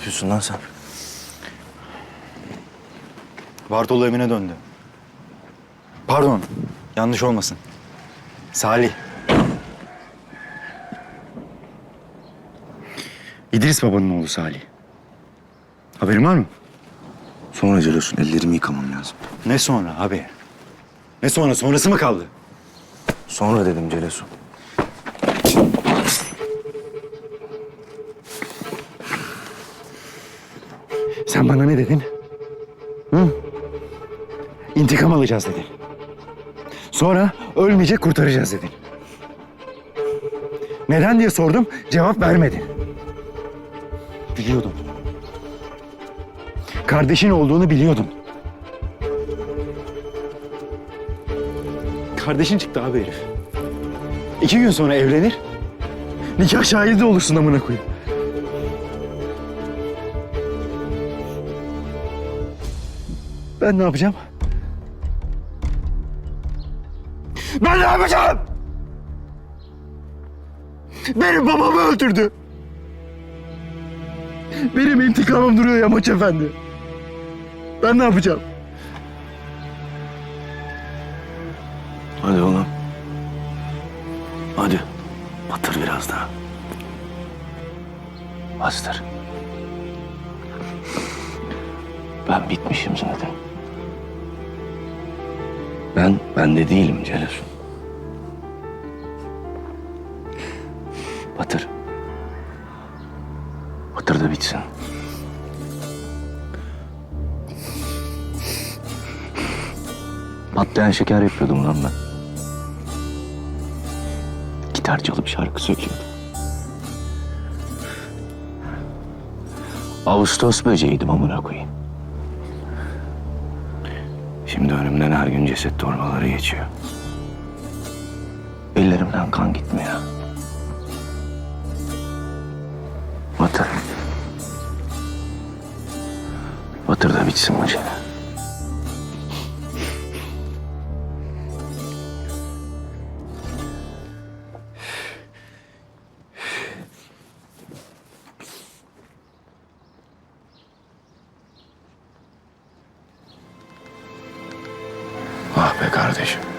diyorsun lan sen? Bartolo evine döndü. Pardon, yanlış olmasın. Salih. İdris babanın oğlu Salih. Haberin var mı? Sonra Celosun ellerimi yıkamam lazım. Ne sonra abi? Ne sonra? Sonrası mı kaldı? Sonra dedim Celosun. Sen bana ne dedin? Hı? İntikam alacağız dedin. Sonra ölmeyecek kurtaracağız dedin. Neden diye sordum, cevap vermedin. Biliyordum. Kardeşin olduğunu biliyordum. Kardeşin çıktı abi herif. İki gün sonra evlenir. Nikah şahidi olursun amına koyayım. Ben ne yapacağım? Ben ne yapacağım? Benim babamı öldürdü. Benim intikamım duruyor Yamaç Efendi. Ben ne yapacağım? Hadi oğlum. Hadi. Batır biraz daha. Bastır. Ben bitmişim zaten. Ben bende değilim Celosun. Batır. Batır da bitsin. Patlayan şeker yapıyordum lan ben. Gitar çalıp şarkı söylüyordum. Ağustos böceğiydim amına koyayım. Şimdi önümden her gün ceset torbaları geçiyor. Ellerimden kan gitmiyor. Batır. Batır da bitsin bu çene. Kardeşim.